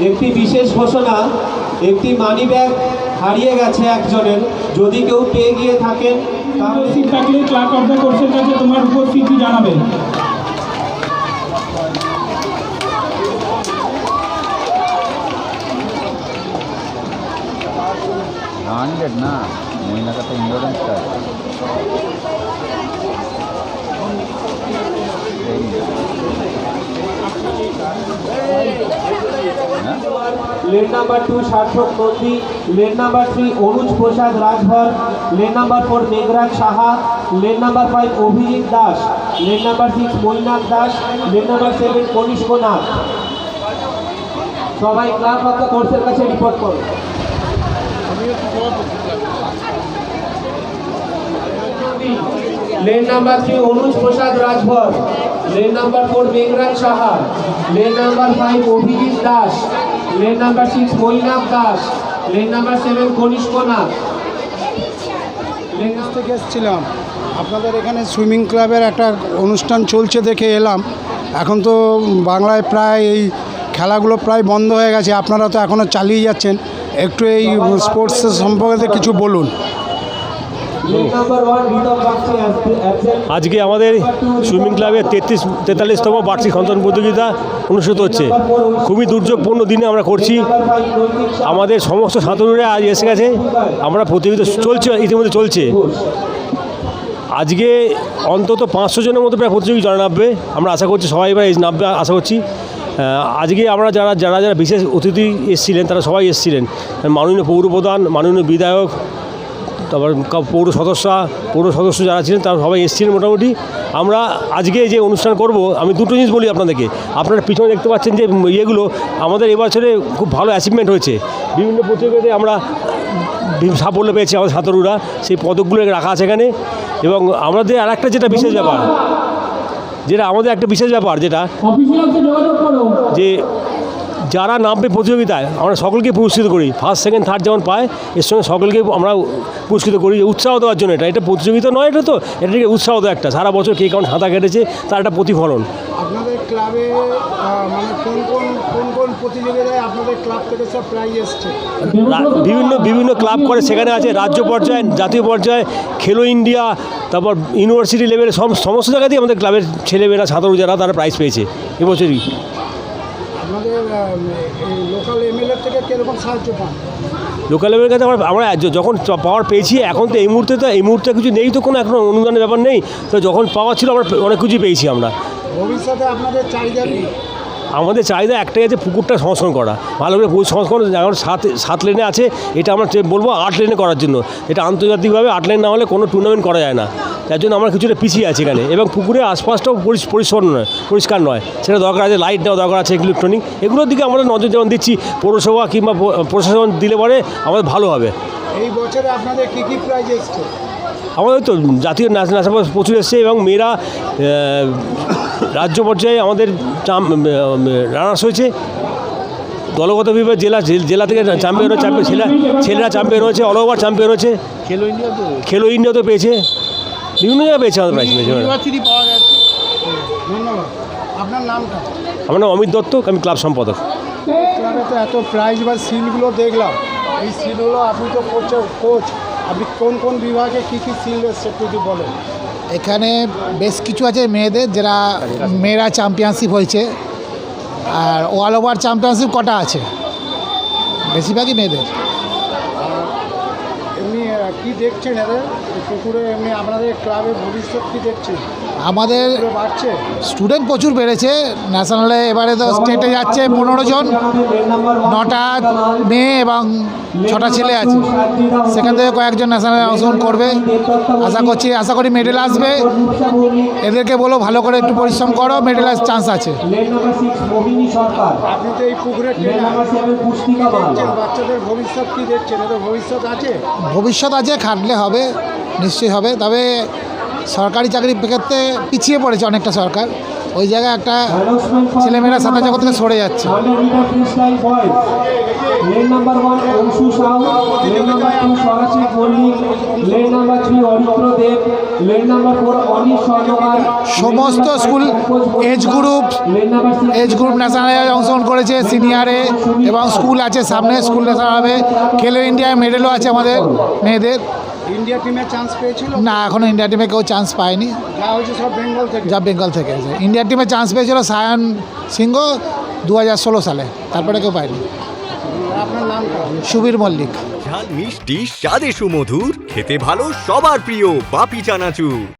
একটি বিশেষ ঘোষণা একটি মানি ব্যাগ হারিয়ে গেছে একজনের। যদি কেউ পেয়ে গিয়ে থাকেন তাহলে উপস্থিত থাকলে ক্লার্ক অফ দ্য কোর্সের কাছে তোমার উপস্থিতি জানাবে হান্ড্রেড না তো lane number two Sarthak Nandi lane number three Anuj Prasad Rajbhar lane number four Meghraj Saha. Lane number five Abhijit Das. Lane number six Mainak Das. Lane number seven Kanishka Nath. সবাই club of the কোর্সের কাছে report করুন lane number three Anuj Prasad Rajbhar lane number four Meghraj Saha lane number five Abhijit Das lane number six Mainak Das lane number seven Kanishka Nath থেকে এসেছিলাম। আপনাদের এখানে swimming ক্লাবের একটা অনুষ্ঠান চলছে দেখে এলাম। এখন তো বাংলায় প্রায় এই খেলাগুলো প্রায় বন্ধ হয়ে গেছে। আপনারা তো এখনও চালিয়ে যাচ্ছেন। একটু এই স্পোর্টসের সম্পর্কে কিছু বলুন lane number one Ritam Bagchi absent আজকে আমাদের সুইমিং ক্লাবের তেত্রিশ, তেতাল্লিশতম বার্ষিক সন্তান প্রতিযোগিতা অনুষ্ঠিত হচ্ছে। খুবই দুর্যোগপূর্ণ দিনে আমরা করছি। আমাদের সমস্ত সাঁতারুরা আজ এসে গেছে। আমরা প্রতিযোগিতা চলছে, ইতিমধ্যে চলছে। আজকে অন্তত পাঁচশো জনের মতো প্রায় প্রতিযোগী জড়া নামবে, আমরা আশা করছি সবাই এবার নামবে, আশা করছি। আজকে আমরা যারা যারা যারা বিশেষ অতিথি এসেছিলেন, তারা সবাই এসেছিলেন। মাননীয় পৌরপ্রধান, মাননীয় বিধায়ক তারপর পৌর সদস্য পৌর সদস্য যারা ছিলেন তারা সবাই এসেছিলেন মোটামুটি। আমরা আজকে যে অনুষ্ঠান করব আমি দুটো জিনিস বলি আপনাদেরকে। আপনারা পিছনে দেখতে পাচ্ছেন যে ইয়েগুলো আমাদের এবছরে খুব ভালো অ্যাচিভমেন্ট হয়েছে। বিভিন্ন প্রতিযোগিতায় আমরা সাফল্য পেয়েছি আমাদের সাঁতারুরা সেই পদকগুলো রাখা আছে এখানে। এবং আমাদের আর একটা যেটা বিশেষ ব্যাপার যেটা আমাদের একটা বিশেষ ব্যাপার যেটা যে যারা নামবে প্রতিযোগিতায় আমরা সকলকে পুরস্কৃত করি। ফার্স্ট সেকেন্ড থার্ড যেমন পায় এর সঙ্গে সকলকে আমরা পুরস্কৃত করি উৎসাহ দেওয়ার জন্য। এটা এটা প্রতিযোগিতা নয় এটা তো এটাকে উৎসাহ দেওয়া একটা। সারা বছর কে কেমন সাঁতার কেটেছে তার একটা প্রতিফলন। আপনাদের ক্লাবে মানে কোন কোন কোন কোন প্রতিযোগিতায় আপনাদের ক্লাব থেকে সব প্রাইজ এসছে? বিভিন্ন বিভিন্ন ক্লাব করে সেখানে আছে রাজ্য পর্যায়ে জাতীয় পর্যায়ে খেলো ইন্ডিয়া তারপর ইউনিভার্সিটি লেভেলে সব সমস্ত জায়গাতেই আমাদের ক্লাবের ছেলেমেয়েরা সাঁতারু যারা তারা প্রাইজ পেয়েছে। এবছরই। আপনাদের লোকাল এমএলএ থেকে কীরকম সাহায্য পান? লোকাল লেভেলের কাছে আমরা আমরা যখন পাওয়ার পেয়েছি এখন তো এই মুহূর্তে তো এই মুহূর্তে কিছু নেই তো কোনো এখন অনুদানের ব্যাপার নেই। তো যখন পাওয়া ছিল আমরা অনেক কিছুই পেয়েছি আমরা। ভবিষ্যতে আপনাদের চাহিদা আমাদের চাহিদা একটাই আছে পুকুরটা সংস্করণ করা। ভালো করে পুকুর সংস্করণ এখন সাত সাত লেনে আছে এটা আমরা বলব আট লেনে করার জন্য। এটা আন্তর্জাতিকভাবে আট লেন না হলে কোনো টুর্নামেন্ট করা যায় না। তার জন্য আমরা কিছুটা পিছিয়ে আছি এখানে। এবং পুকুরের আশপাশটাও পরিষ্কার নয় পরিষ্কার নয়। সেটা দরকার আছে লাইট দেওয়া দরকার আছে ইলেকট্রনিক এগুলোর দিকে আমরা নজর যেমন দিচ্ছি পৌরসভা কিংবা প্রশাসন দিলে পরে আমাদের ভালো হবে। এই বছরে আপনাদের কি কি প্রাইজ এসছে? আমাদের তো জাতীয় নাচ নাচাবাস প্রচুর এসছে এবং মেয়েরা রাজ্য পর্যায়ে আমাদের রানার্স হয়েছে। দলগত বিভাগে জেলা জেলা থেকে চ্যাম্পিয়ন চ্যাম্পিয়ন ছেলেরা ছেলেরা চ্যাম্পিয়ন হয়েছে অল ওভার চ্যাম্পিয়ন হয়েছে। খেলো ইন্ডিয়া তো। খেলো ইন্ডিয়া তো পেয়েছে। বিভিন্ন জায়গায় পেয়েছে আমাদের প্রাইজ পেয়েছে ধন্যবাদ। আপনার নামটা? আমার নাম অমিত দত্ত আমি ক্লাব সম্পাদক। ক্লাবে তো এত প্রাইজ বা সিলগুলো দেখলাম। এই সিলগুলো আপনি তো কোচ কোচ আপনি কোন কোন বিভাগে কী কী সিল এসছে একটু যদি বলেন। এখানে বেশ কিছু আছে মেয়েদের, যারা মেয়েরা চ্যাম্পিয়নশিপ হয়েছে আর অল ওভার চ্যাম্পিয়নশিপ কটা আছে? বেশিরভাগই মেয়েদের। কি দেখছেন এদের? পুকুরে এমনি আপনাদের ক্লাবে ভবিষ্যৎ কি দেখছেন আমাদের বাড়ছে? স্টুডেন্ট প্রচুর বেড়েছে। ন্যাশনালে এবারে তো স্টেটে যাচ্ছে পনেরো জন। নটা মেয়ে এবং ছটা ছেলে আছে। সেখান থেকে কয়েকজন ন্যাশনালে অংশগ্রহণ করবে। আশা করছি আশা করি মেডেল আসবে। এদেরকে বলো ভালো করে একটু পরিশ্রম করো মেডেল চান্স আছে। আপনি তো এই পুকুরে ভবিষ্যৎ কি দেখছেন? ভবিষ্যৎ আছে? ভবিষ্যৎ আছে খাটলে হবে নিশ্চয়ই হবে। তবে সরকারি চাকরির ক্ষেত্রে পিছিয়ে পড়েছে অনেকটা সরকার। ওই জায়গায় একটা ছেলেমেয়েরা সাঁতার জগত থেকে সরে যাচ্ছে। সমস্ত school age group age group national অংশগ্রহণ করেছে সিনিয়রে এবং স্কুল আছে সামনে স্কুল ন্যাশনাল হবে। খেলো ইন্ডিয়ায় মেডেলও আছে আমাদের মেয়েদের। ইন্ডিয়া টিমে চান্স পেয়েছিল? না এখনও ইন্ডিয়া টিমে কেউ চান্স পায়নি। যা হয়েছে সব বেঙ্গল থেকে? যা বেঙ্গল থেকে ইন্ডিয়া টিমে চান্স পেয়েছিল সায়ন সিংহ দু হাজার ষোলো সালে। তারপরে কেউ পায়নি। আপনার নাম সুবীর মল্লিক। ঝাল মিষ্টি স্বাদে সুমধুর খেতে ভালো সবার প্রিয় বাপি চানাচুর।